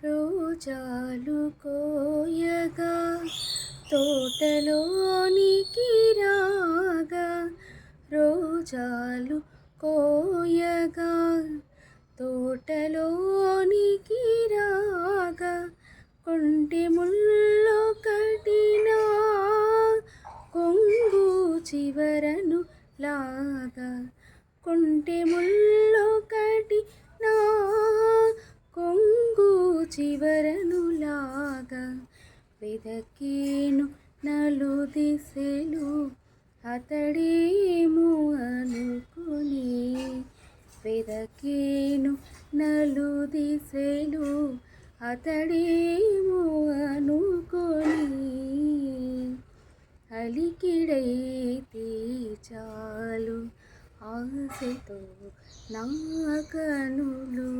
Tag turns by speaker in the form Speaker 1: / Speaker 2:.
Speaker 1: రోజాలు కోయగా తోటలోనికి రాగా రోజాలు కోయగా తోటలోనికి రాగా కొంటి ముల్లో కటినా కొంగు చివరను లాగా కొంటె ముల్లో చివరనులాగా వెదకేను నలు దిశలు అతడేమో అనుకుని వెదకేను నలు దిశలు అతడేమో అనుకొని అలికిడైతే చాలు ఆశతో నా కనులు